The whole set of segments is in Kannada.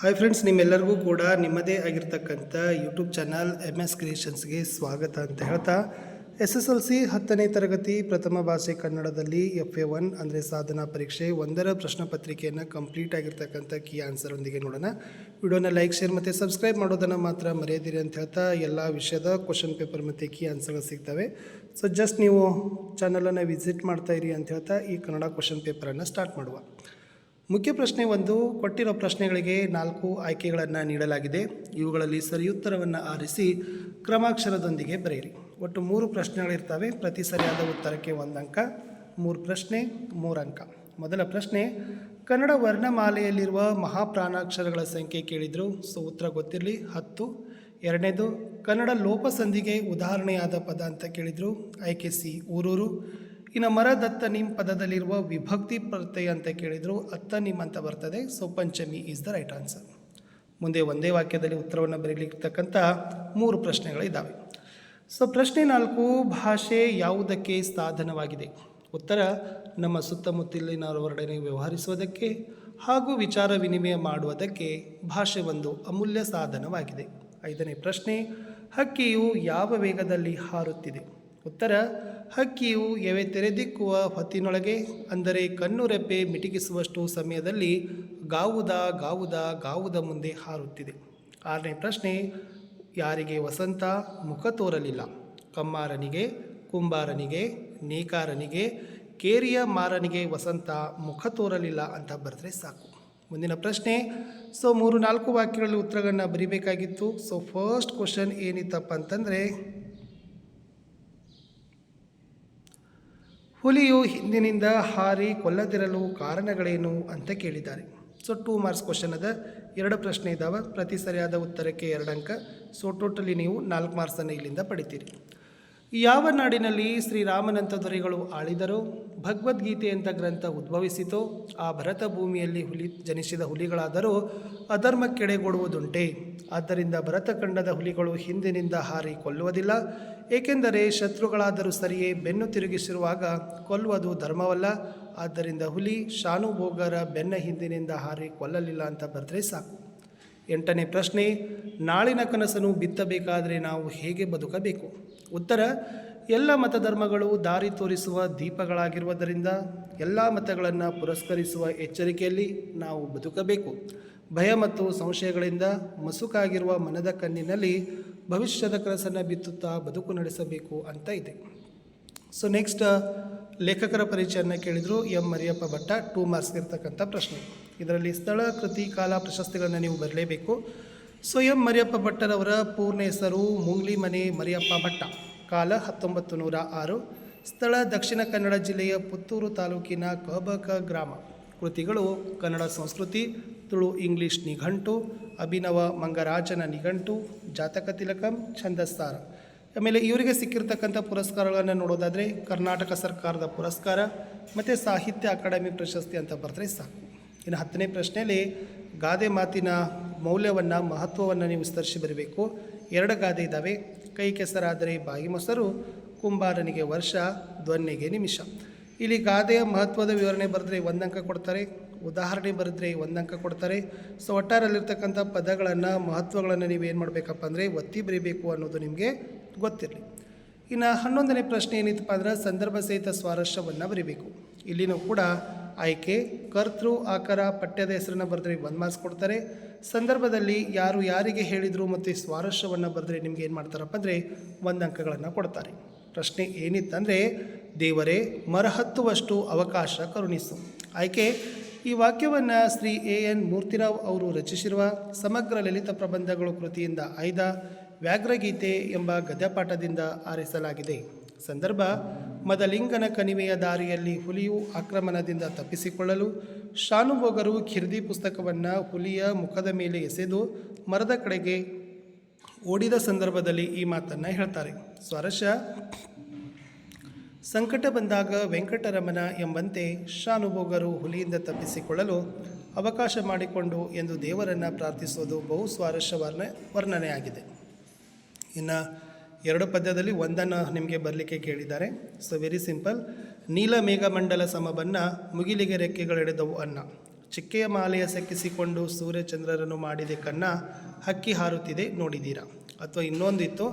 ಹಾಯ್ ಫ್ರೆಂಡ್ಸ್ ನಿಮ್ಮೆಲ್ಲರಿಗೂ ಕೂಡ ನಿಮ್ಮದೇ ಆಗಿರ್ತಕ್ಕಂಥ ಯೂಟ್ಯೂಬ್ ಚಾನಲ್ ಎಂ ಎಸ್ ಕ್ರಿಯೇಷನ್ಸ್ಗೆ ಸ್ವಾಗತ ಅಂತ ಹೇಳ್ತಾ ಎಸ್ ಎಸ್ ಎಲ್ ಸಿ ಹತ್ತನೇ ತರಗತಿ ಪ್ರಥಮ ಭಾಷೆ ಕನ್ನಡದಲ್ಲಿ ಎಫ್ ಎ ಒನ್ ಅಂದರೆ ಸಾಧನಾ ಪರೀಕ್ಷೆ ಒಂದರ ಪ್ರಶ್ನೆ ಪತ್ರಿಕೆಯನ್ನು ಕಂಪ್ಲೀಟ್ ಆಗಿರ್ತಕ್ಕಂಥ ಕೀ ಆನ್ಸರ್ ಒಂದಿಗೆ ನೋಡೋಣ. ವಿಡಿಯೋನ ಲೈಕ್ ಶೇರ್ ಮತ್ತು ಸಬ್ಸ್ಕ್ರೈಬ್ ಮಾಡೋದನ್ನು ಮಾತ್ರ ಮರೆಯದಿರಿ ಅಂತ ಹೇಳ್ತಾ, ಎಲ್ಲ ವಿಷಯದ ಕ್ವಶನ್ ಪೇಪರ್ ಮತ್ತು ಕೀ ಆನ್ಸರ್ಗಳು ಸಿಗ್ತವೆ. ಸೊ ಜಸ್ಟ್ ನೀವು ಚಾನಲನ್ನು ವಿಸಿಟ್ ಮಾಡ್ತಾ ಅಂತ ಹೇಳ್ತಾ, ಈ ಕನ್ನಡ ಕ್ವಶನ್ ಪೇಪರನ್ನು ಸ್ಟಾರ್ಟ್ ಮಾಡುವ. ಮುಖ್ಯ ಪ್ರಶ್ನೆ ಒಂದು, ಕೊಟ್ಟಿರೋ ಪ್ರಶ್ನೆಗಳಿಗೆ ನಾಲ್ಕು ಆಯ್ಕೆಗಳನ್ನು ನೀಡಲಾಗಿದೆ. ಇವುಗಳಲ್ಲಿ ಸರಿಯುತ್ತರವನ್ನು ಆರಿಸಿ ಕ್ರಮಾಕ್ಷರದೊಂದಿಗೆ ಬರೆಯಿರಿ. ಒಟ್ಟು ಮೂರು ಪ್ರಶ್ನೆಗಳಿರ್ತವೆ. ಪ್ರತಿ ಸರಿಯಾದ ಉತ್ತರಕ್ಕೆ ಒಂದು ಅಂಕ, ಮೂರು ಪ್ರಶ್ನೆ, ಮೂರು ಅಂಕ. ಮೊದಲ ಪ್ರಶ್ನೆ, ಕನ್ನಡ ವರ್ಣಮಾಲೆಯಲ್ಲಿರುವ ಮಹಾಪ್ರಾಣಾಕ್ಷರಗಳ ಸಂಖ್ಯೆ ಕೇಳಿದರು. ಸೊ, ಉತ್ತರ ಗೊತ್ತಿರಲಿ. ಹತ್ತು. ಎರಡನೇದು, ಕನ್ನಡ ಲೋಪಸಂಧಿಗೆ ಉದಾಹರಣೆಯಾದ ಪದ ಅಂತ ಕೇಳಿದರು. ಆಯ್ಕೆ ಸಿ, ಊರೂರು. ಇನ್ನು ಮರದತ್ತ ನಿಮ್ ಪದದಲ್ಲಿರುವ ವಿಭಕ್ತಿ ಪ್ರತ್ಯಯ ಅಂತ ಕೇಳಿದರು, ಅತ್ತ ನಿಮ್ ಅಂತ ಬರ್ತದೆ. So Panchami is the right answer ಮುಂದೆ ಒಂದೇ ವಾಕ್ಯದಲ್ಲಿ ಉತ್ತರವನ್ನು ಬರೀಲಿರ್ತಕ್ಕಂಥ ಮೂರು ಪ್ರಶ್ನೆಗಳಿದ್ದಾವೆ ಸೊ ಪ್ರಶ್ನೆ ನಾಲ್ಕು, ಭಾಷೆ ಯಾವುದಕ್ಕೆ ಸಾಧನವಾಗಿದೆ? ಉತ್ತರ, ನಮ್ಮ ಸುತ್ತಮುತ್ತಲಿನವರೊಡನೆ ವ್ಯವಹರಿಸುವುದಕ್ಕೆ ಹಾಗೂ ವಿಚಾರ ವಿನಿಮಯ ಮಾಡುವುದಕ್ಕೆ ಭಾಷೆ ಒಂದು ಅಮೂಲ್ಯ ಸಾಧನವಾಗಿದೆ. ಐದನೇ ಪ್ರಶ್ನೆ, ಹಕ್ಕಿಯು ಯಾವ ವೇಗದಲ್ಲಿ ಹಾರುತ್ತಿದೆ? ಉತ್ತರ ಹಕ್ಕಿಯು ಎವೆ ತೆರೆದಿಕ್ಕುವ ಹೊತ್ತಿನೊಳಗೆ, ಅಂದರೆ ಕಣ್ಣು ರೆಪ್ಪೆ ಮಿಟಿಕಿಸುವಷ್ಟು ಸಮಯದಲ್ಲಿ ಗಾವುದ ಗಾವುದ ಗಾವುದ ಮುಂದೆ ಹಾರುತ್ತಿದೆ. ಆರನೇ ಪ್ರಶ್ನೆ, ಯಾರಿಗೆ ವಸಂತ ಮುಖ ತೋರಲಿಲ್ಲ? ಕಮ್ಮಾರನಿಗೆ, ಕುಂಬಾರನಿಗೆ, ನೇಕಾರನಿಗೆ, ಕೇರಿಯ ಮಾರನಿಗೆ ವಸಂತ ಮುಖ ತೋರಲಿಲ್ಲ ಅಂತ ಬರೆದ್ರೆ ಸಾಕು. ಮುಂದಿನ ಪ್ರಶ್ನೆ, ಸೊ ಮೂರು ನಾಲ್ಕು ವಾಕ್ಯಗಳಲ್ಲಿ ಉತ್ತರಗಳನ್ನ ಬರಿಬೇಕಾಗಿತ್ತು. ಸೊ ಫಸ್ಟ್ ಕ್ವಶನ್ ಏನಿತ್ತಪ್ಪ ಅಂತಂದರೆ ಹುಲಿಯು ಹಿಂದಿನಿಂದ ಹಾರಿ ಕೊಲ್ಲದಿರಲು ಕಾರಣಗಳೇನು ಅಂತ ಕೇಳಿದ್ದಾರೆ. ಸೊ ಟೂ ಮಾರ್ಕ್ಸ್ ಕ್ವಶನ್ ಅದ. ಎರಡು ಪ್ರಶ್ನೆ ಇದ್ದಾವೆ ಪ್ರತಿ ಸರಿಯಾದ ಉತ್ತರಕ್ಕೆ ಎರಡು ಅಂಕ. ಸೊ ಟೋಟಲಿ ನೀವು ನಾಲ್ಕು ಮಾರ್ಕ್ಸನ್ನು ಇಲ್ಲಿಂದ ಪಡಿತೀರಿ. ಯಾವ ನಾಡಿನಲ್ಲಿ ಶ್ರೀರಾಮನಂತ ದೊರೆಗಳು ಆಳಿದರೋ, ಭಗವದ್ಗೀತೆ ಅಂತ ಗ್ರಂಥ ಉದ್ಭವಿಸಿತೋ, ಆ ಭರತ ಭೂಮಿಯಲ್ಲಿ ಹುಲಿ ಜನಿಸಿದ ಹುಲಿಗಳಾದರೂ ಅಧರ್ಮಕ್ಕೆಡೆಗೊಡುವುದುಂಟೆ. ಆದ್ದರಿಂದ ಭರತಖಂಡದ ಹುಲಿಗಳು ಹಿಂದಿನಿಂದ ಹಾರಿ ಕೊಲ್ಲುವುದಿಲ್ಲ. ಏಕೆಂದರೆ ಶತ್ರುಗಳಾದರೂ ಸರಿಯೇ ಬೆನ್ನು ತಿರುಗಿಸಿರುವಾಗ ಕೊಲ್ಲುವುದು ಧರ್ಮವಲ್ಲ. ಆದ್ದರಿಂದ ಹುಲಿ ಶಾನುಭೋಗರ ಬೆನ್ನ ಹಿಂದಿನಿಂದ ಹಾರಿ ಕೊಲ್ಲಲಿಲ್ಲ ಅಂತ ಬರೆದ್ರೆ ಸಾಕು. ಎಂಟನೇ ಪ್ರಶ್ನೆ, ನಾಳಿನ ಕನಸನ್ನು ಬಿತ್ತಬೇಕಾದರೆ ನಾವು ಹೇಗೆ ಬದುಕಬೇಕು? ಉತ್ತರ, ಎಲ್ಲ ಮತಧರ್ಮಗಳು ದಾರಿ ತೋರಿಸುವ ದೀಪಗಳಾಗಿರುವುದರಿಂದ ಎಲ್ಲ ಮತಗಳನ್ನು ಪುರಸ್ಕರಿಸುವ ಎಚ್ಚರಿಕೆಯಲ್ಲಿ ನಾವು ಬದುಕಬೇಕು. ಭಯ ಮತ್ತು ಸಂಶಯಗಳಿಂದ ಮಸುಕಾಗಿರುವ ಮನದ ಕಣ್ಣಿನಲ್ಲಿ ಭವಿಷ್ಯದ ಕನಸನ್ನು ಬಿತ್ತುತ್ತಾ ಬದುಕು ನಡೆಸಬೇಕು ಅಂತ ಇದೆ. ಸೊ ನೆಕ್ಸ್ಟ್ ಲೇಖಕರ ಪರಿಚಯನ ಕೇಳಿದರು M Mariyappa Bhatta two marks ಇರ್ತಕ್ಕಂಥ ಪ್ರಶ್ನೆ. ಇದರಲ್ಲಿ ಸ್ಥಳ, ಕೃತಿ, ಕಾಲ ಪ್ರಶಸ್ತಿಗಳನ್ನು ನೀವು ಬರಲೇಬೇಕು. ಸೊ ಎಂ ಮರಿಯಪ್ಪ ಭಟ್ಟರವರ ಪೂರ್ಣ ಹೆಸರು ಮುಂಗ್ಲಿ ಮನೆ ಮರಿಯಪ್ಪ ಭಟ್ಟ. ಕಾಲ ಹತ್ತೊಂಬತ್ತು ನೂರ ಆರು ಸ್ಥಳ ದಕ್ಷಿಣ ಕನ್ನಡ ಜಿಲ್ಲೆಯ ಪುತ್ತೂರು ತಾಲೂಕಿನ ಕಬಕ ಗ್ರಾಮ. ಕೃತಿಗಳು ಕನ್ನಡ ಸಂಸ್ಕೃತಿ, ತುಳು ಇಂಗ್ಲಿಷ್ ನಿಘಂಟು, ಅಭಿನವ ಮಂಗರಾಜನ ನಿಘಂಟು, ಜಾತಕ ತಿಲಕಂ, ಛಂದಸ್ಸಾರ. ಆಮೇಲೆ ಇವರಿಗೆ ಸಿಕ್ಕಿರ್ತಕ್ಕಂಥ ಪುರಸ್ಕಾರಗಳನ್ನು ನೋಡೋದಾದರೆ ಕರ್ನಾಟಕ ಸರ್ಕಾರದ ಪುರಸ್ಕಾರ ಮತ್ತು ಸಾಹಿತ್ಯ ಅಕಾಡೆಮಿ ಪ್ರಶಸ್ತಿ ಅಂತ ಬರೆದ್ರೆ ಸಾಕು. ಇನ್ನು ಹತ್ತನೇ ಪ್ರಶ್ನೆಯಲ್ಲಿ ಗಾದೆ ಮಾತಿನ ಮೌಲ್ಯವನ್ನು, ಮಹತ್ವವನ್ನು ನೀವು ವಿಸ್ತರಿಸಿ ಬರಬೇಕು. ಎರಡು ಗಾದೆ ಇದ್ದಾವೆ ಕೈ ಕೆಸರಾದರೆ ಬಾಯಿ ಮೊಸರು, ಕುಂಬಾರನಿಗೆ ವರ್ಷ, ಧ್ವನಿಗೆ ನಿಮಿಷ. ಇಲ್ಲಿ ಗಾದೆಯ ಮಹತ್ವದ ವಿವರಣೆ ಬರೆದ್ರೆ ಒಂದು ಅಂಕ ಕೊಡ್ತಾರೆ. ಉದಾಹರಣೆ ಬರೆದ್ರೆ ಒಂದು ಅಂಕ ಕೊಡ್ತಾರೆ. ಸೊ ಒಟ್ಟಾರಲ್ಲಿರ್ತಕ್ಕಂಥ ಪದಗಳನ್ನು, ಮಹತ್ವಗಳನ್ನು ನೀವು ಏನು ಮಾಡಬೇಕಪ್ಪ ಅಂದರೆ ಒತ್ತಿ ಬರೀಬೇಕು ಅನ್ನೋದು ನಿಮಗೆ ಗೊತ್ತಿರಲಿ. ಇನ್ನು ಹನ್ನೊಂದನೇ ಪ್ರಶ್ನೆ ಏನಿತ್ತಪ್ಪ ಅಂದ್ರೆ ಸಂದರ್ಭ ಸಹಿತ ಸ್ವಾರಸ್ಯವನ್ನು ಬರೀಬೇಕು. ಇಲ್ಲಿನೂ ಕೂಡ ಆಯ್ಕೆ ಕರ್ತೃ ಆಕರ ಪಠ್ಯದ ಹೆಸರನ್ನು ಬರೆದ್ರೆ ಒಂದು ಮಾರ್ಕ್ಸ್ ಕೊಡ್ತಾರೆ ಸಂದರ್ಭದಲ್ಲಿ ಯಾರು ಯಾರಿಗೆ ಹೇಳಿದರು ಮತ್ತು ಸ್ವಾರಸ್ಯವನ್ನು ಬರೆದ್ರೆ ನಿಮ್ಗೆ ಏನು ಮಾಡ್ತಾರಪ್ಪ ಅಂದರೆ ಒಂದು ಅಂಕಗಳನ್ನು ಕೊಡ್ತಾರೆ. ಪ್ರಶ್ನೆ ಏನಿತ್ತಂದರೆ, ದೇವರೇ ಮರಹತ್ತುವಷ್ಟು ಅವಕಾಶ ಕರುಣಿಸು. ಆಯ್ಕೆ, ಈ ವಾಕ್ಯವನ್ನು ಶ್ರೀ ಎ ಎನ್ ಮೂರ್ತಿರಾವ್ ಅವರು ರಚಿಸಿರುವ ಸಮಗ್ರ ಲಲಿತ ಪ್ರಬಂಧಗಳು ಕೃತಿಯಿಂದ ಆಯ್ದ ವ್ಯಾಘ್ರಗೀತೆ ಎಂಬ ಗದ್ಯಪಾಠದಿಂದ ಆರಿಸಲಾಗಿದೆ. ಸಂದರ್ಭ, ಮದಲಿಂಗನ ಕಣಿವೆಯ ದಾರಿಯಲ್ಲಿ ಹುಲಿಯು ಆಕ್ರಮಣದಿಂದ ತಪ್ಪಿಸಿಕೊಳ್ಳಲು ಶಾನುಭೋಗರು ಖಿರ್ದಿ ಪುಸ್ತಕವನ್ನು ಹುಲಿಯ ಮುಖದ ಮೇಲೆ ಎಸೆದು ಮರದ ಕಡೆಗೆ ಓಡಿದ ಸಂದರ್ಭದಲ್ಲಿ ಈ ಮಾತನ್ನು ಹೇಳ್ತಾರೆ. ಸ್ವರಶ, ಸಂಕಟ ಬಂದಾಗ ವೆಂಕಟರಮಣ ಎಂಬಂತೆ ಶಾನುಭೋಗರು ಹುಲಿಯಿಂದ ತಪ್ಪಿಸಿಕೊಳ್ಳಲು ಅವಕಾಶ ಮಾಡಿಕೊಂಡು ಎಂದು ದೇವರನ್ನು ಪ್ರಾರ್ಥಿಸುವುದು ಬಹು ಸ್ವಾರಸ್ಯ ವರ್ಣ, ವರ್ಣನೆಯಾಗಿದೆ. ಇನ್ನು ಎರಡು ಪದ್ಯದಲ್ಲಿ ಒಂದನ್ನು ನಿಮಗೆ ಬರಲಿಕ್ಕೆ ಕೇಳಿದ್ದಾರೆ. ಸೊ ವೆರಿ ಸಿಂಪಲ್ ನೀಲ ಮೇಘಮಂಡಲ ಸಮಬನ್ನ ಮುಗಿಲಿಗೆ ರೆಕ್ಕೆಗಳೆಡೆದವು ಅನ್ನ. ಚಿಕ್ಕೆಯ ಮಾಲೆಯ ಸೆಕ್ಕಿಸಿಕೊಂಡು ಸೂರ್ಯಚಂದ್ರರನ್ನು ಮಾಡಿದೆ ಕನ್ನ ಹಕ್ಕಿ ಹಾರುತ್ತಿದೆ, ನೋಡಿದ್ದೀರಾ? ಅಥವಾ ಇನ್ನೊಂದಿತ್ತು,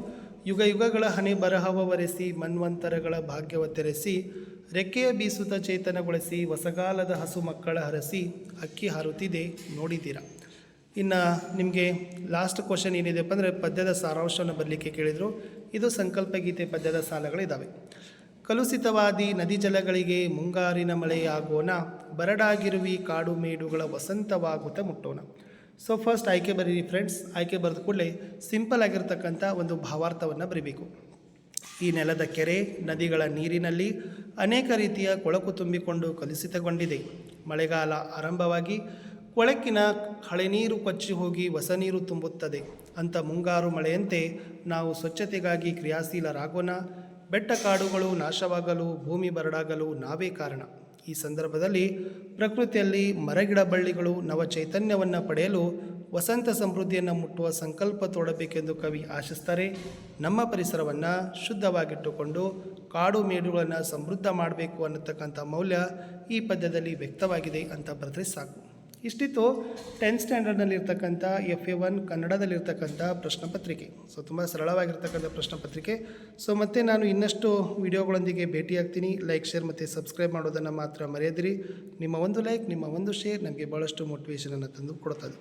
ಯುಗ ಯುಗಗಳ ಹಣೆ ಬರಹವರೆಸಿ ಮನ್ವಂತರಗಳ ಭಾಗ್ಯವ ತೆರೆಸಿ, ರೆಕ್ಕೆಯ ಬೀಸುತ್ತ ಚೇತನಗೊಳಿಸಿ, ಹೊಸಗಾಲದ ಹಸು ಮಕ್ಕಳ ಹರಸಿ ಅಕ್ಕಿ ಹಾರುತ್ತಿದೆ, ನೋಡಿದ್ದೀರಾ? ಇನ್ನು ನಿಮಗೆ ಲಾಸ್ಟ್ ಕ್ವಶನ್ ಏನಿದೆಪ್ಪ ಅಂದರೆ ಪದ್ಯದ ಸಾರಾಂಶವನ್ನು ಬರಲಿಕ್ಕೆ ಕೇಳಿದರು. ಇದು ಸಂಕಲ್ಪ ಗೀತೆ ಪದ್ಯದ ಸಾಲಗಳಿದ್ದಾವೆ ಕಲುಷಿತವಾದಿ ನದಿ ಜಲಗಳಿಗೆ ಮುಂಗಾರಿನ ಮಳೆಯಾಗೋಣ ಬರಡಾಗಿರುವಿ ಕಾಡು ಮೇಡುಗಳ ವಸಂತವಾಗುತ್ತ ಮುಟ್ಟೋಣ. ಸೊ ಫಸ್ಟ್ ಆಯ್ಕೆ ಬರೀರಿ ಫ್ರೆಂಡ್ಸ್ ಆಯ್ಕೆ ಬರೆದ ಕೂಡಲೇ ಸಿಂಪಲ್ ಆಗಿರ್ತಕ್ಕಂಥ ಒಂದು ಭಾವಾರ್ಥವನ್ನು ಬರೀಬೇಕು. ಈ ನೆಲದ ಕೆರೆ, ನದಿಗಳ ನೀರಿನಲ್ಲಿ ಅನೇಕ ರೀತಿಯ ಕೊಳಕು ತುಂಬಿಕೊಂಡು ಕಲುಷಿತಗೊಂಡಿದೆ. ಮಳೆಗಾಲ ಆರಂಭವಾಗಿ ಕೊಳಕಿನ ಹಳೆನೀರು ಕೊಚ್ಚಿ ಹೋಗಿ ಹೊಸ ನೀರು ತುಂಬುತ್ತದೆ. ಅಂತ ಮುಂಗಾರು ಮಳೆಯಂತೆ ನಾವು ಸ್ವಚ್ಛತೆಗಾಗಿ ಕ್ರಿಯಾಶೀಲರಾಗೋಣ. ಬೆಟ್ಟ ಕಾಡುಗಳು ನಾಶವಾಗಲು, ಭೂಮಿ ಬರಡಾಗಲು ನಾವೇ ಕಾರಣ. ಈ ಸಂದರ್ಭದಲ್ಲಿ ಪ್ರಕೃತಿಯಲ್ಲಿ ಮರಗಿಡ ಬಳ್ಳಿಗಳು ನವ ಚೈತನ್ಯವನ್ನು ಪಡೆಯಲು ವಸಂತ ಸಮೃದ್ಧಿಯನ್ನು ಮುಟ್ಟುವ ಸಂಕಲ್ಪ ತೋಡಬೇಕೆಂದು ಕವಿ ಆಶಿಸ್ತಾರೆ. ನಮ್ಮ ಪರಿಸರವನ್ನು ಶುದ್ಧವಾಗಿಟ್ಟುಕೊಂಡು ಕಾಡು ಮೇಡುಗಳನ್ನು ಸಮೃದ್ಧ ಮಾಡಬೇಕು ಅನ್ನತಕ್ಕಂಥ ಮೌಲ್ಯ ಈ ಪದ್ಯದಲ್ಲಿ ವ್ಯಕ್ತವಾಗಿದೆ ಅಂತ ಬರೆದ್ರೆ ಸಾಕು. ಇಷ್ಟಿತ್ತು ಟೆಂತ್ ಸ್ಟ್ಯಾಂಡರ್ಡ್ನಲ್ಲಿ ಇರ್ತಕ್ಕಂಥ ಎಫ್ ಎ ಒನ್ ಕನ್ನಡದಲ್ಲಿರ್ತಕ್ಕಂಥ ಪ್ರಶ್ನೆ ಪತ್ರಿಕೆ. ಸೊ ತುಂಬ ಸರಳವಾಗಿರ್ತಕ್ಕಂಥ ಪ್ರಶ್ನೆ ಪತ್ರಿಕೆ. ಸೊ ಮತ್ತೆ ನಾನು ಇನ್ನಷ್ಟು ವಿಡಿಯೋಗಳೊಂದಿಗೆ ಭೇಟಿಯಾಗ್ತೀನಿ. ಲೈಕ್ ಶೇರ್ ಮತ್ತು ಸಬ್ಸ್ಕ್ರೈಬ್ ಮಾಡೋದನ್ನು ಮಾತ್ರ ಮರೆಯದಿರಿ. ನಿಮ್ಮ ಒಂದು ಲೈಕ್ ನಿಮ್ಮ ಒಂದು ಶೇರ್ ನಮಗೆ ಭಾಳಷ್ಟು ಮೋಟಿವೇಶನನ್ನು ತಂದು ಕೊಡ್ತದೆ.